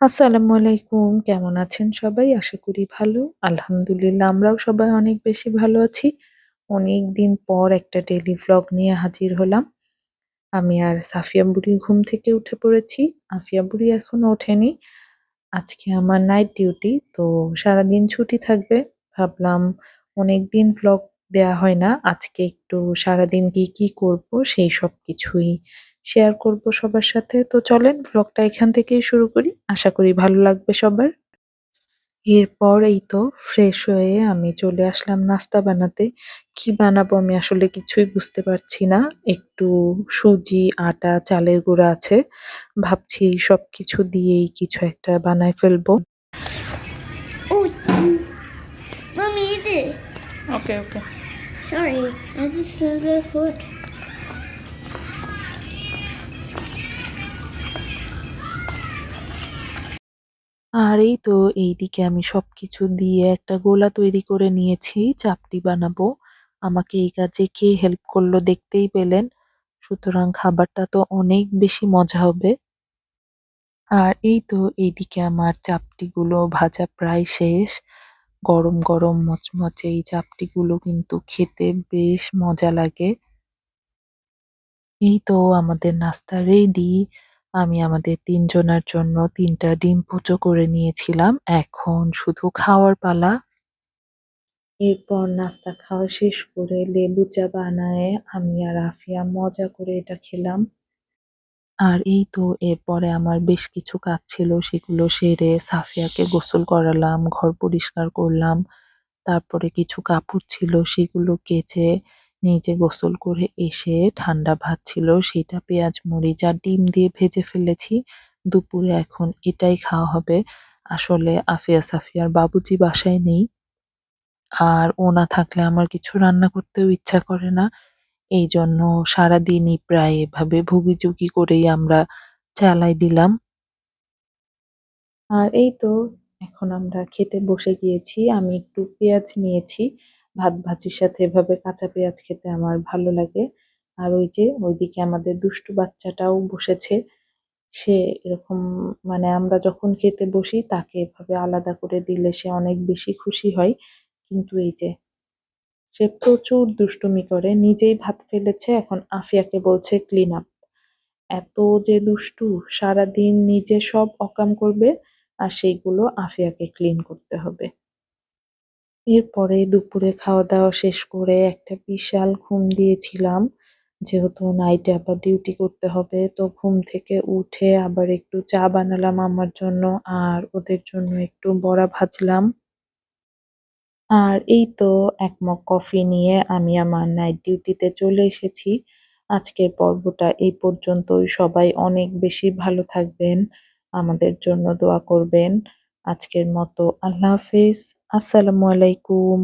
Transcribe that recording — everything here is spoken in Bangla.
আসসালামু আলাইকুম। কেমন আছেন সবাই? আশা করি ভালো। আলহামদুলিল্লাহ, আমরাও সবাই অনেক বেশি ভালো আছি। অনেক দিন পর একটা ডেলি ভ্লগ নিয়ে হাজির হলাম। আমি আর সাফিয়া বুড়ি ঘুম থেকে উঠে পড়েছি। আফিয়া বুড়ি এখনও ওঠেনি। আজকে আমার নাইট ডিউটি তো সারাদিন ছুটি থাকবে। ভাবলাম অনেক দিন ভ্লগ দেয়া হয় না। আজকে একটু সারাদিন কি কি করব, সেই সব কিছুই শেয়ার করব সবার সাথে। তো চলেন ভ্লগটা এখান থেকেই শুরু করি। আশা করি ভালো লাগবে সবার। এরপর এই তো ফ্রেশ হয়ে আমি চলে আসলাম নাস্তা বানাতে। কি বানাবো আমি আসলে কিছুই বুঝতে পারছি না। একটু সুজি আটা চালের গুঁড়া আছে। ভাবছি সব কিছু দিয়েই কিছু একটা বানায় ফেলব. ওকে ওকে Sorry, I just saw the food. আর এই তো এইদিকে আমি সবকিছু দিয়ে একটা গোলা তৈরি করে নিয়েছি, চাপটি বানাবো। আমাকে এই কাজে কে হেল্প করল দেখতেই পেলেন। সুতরাং খাবারটা তো অনেক বেশি মজা হবে। আর এই তো এইদিকে আমার চাপটিগুলো ভাজা প্রায় শেষ। গরম গরম মচমচে এই চাপটিগুলো কিন্তু খেতে বেশ মজা লাগে। এই তো আমাদের নাস্তা রেডি। আমি আমাদের তিনজনের জন্য তিনটা ডিম কুচো করে নিয়েছিলাম। এখন শুধু খাওয়ার পালা। এরপর নাস্তা খাওয়া শেষ করে লেবু চা বানায় আমি আর আফিয়া মজা করে এটা খেলাম। আর এই তো এরপরে আমার বেশ কিছু কাজ ছিল, সেগুলো সেরে সাফিয়াকে গোসল করালাম, ঘর পরিষ্কার করলাম। তারপরে কিছু কাপড় ছিল, সেগুলো কেচে নিজে গোসল করে এসে ঠান্ডা ভাত ছিল, সেটা পেঁয়াজ, মরিচ আর ডিম দিয়ে ভেজে ফেলেছি। দুপুরে এখন এটাই খাওয়া হবে। আসলে আফিয়া সাফিয়ার বাবুজি বাসায় নেই। আর ও না থাকলে আমার কিছু রান্না করতেও ইচ্ছা করে না। এই জন্য সারাদিনই প্রায় এভাবে ভুগিচুগি করেই আমরা চালাই দিলাম। আর এই তো, এখন আমরা খেতে বসে গিয়েছি। আমি একটু পেঁয়াজ নিয়েছি। ভাত ভাজির সাথে এভাবে কাঁচা পেঁয়াজ খেতে আমার ভালো লাগে। আর ওই যে ওইদিকে আমাদের দুষ্টু বাচ্চাটাও বসেছে। সে এরকম মানে আমরা যখন খেতে বসি তাকে এভাবে আলাদা করে দিলে সে অনেক বেশি খুশি হয়। কিন্তু এই যে সে প্রচুর দুষ্টুমি করে, নিজেই ভাত ফেলেছে, এখন আফিয়াকে বলছে ক্লিন আপ এত যে দুষ্টু, সারাদিন নিজে সব অকাম করবে আর সেইগুলো আফিয়াকে ক্লিন করতে হবে। এরপরে দুপুরে খাওয়া দাওয়া শেষ করে একটা বিশাল ঘুম দিয়েছিলাম। যেহেতু নাইটে আবার ডিউটি করতে হবে, তো ঘুম থেকে উঠে আবার একটু চা বানালাম আমার জন্য আর ওদের জন্য একটু বড়া ভাজলাম। আর এই তো এক মগ কফি নিয়ে আমি আমার নাইট ডিউটিতে চলে এসেছি। আজকের পর্বটা এই পর্যন্তই। সবাই অনেক বেশি ভালো থাকবেন, আমাদের জন্য দোয়া করবেন। আজকের মতো আল্লাহ হাফিজ। আসসালামু আলাইকুম।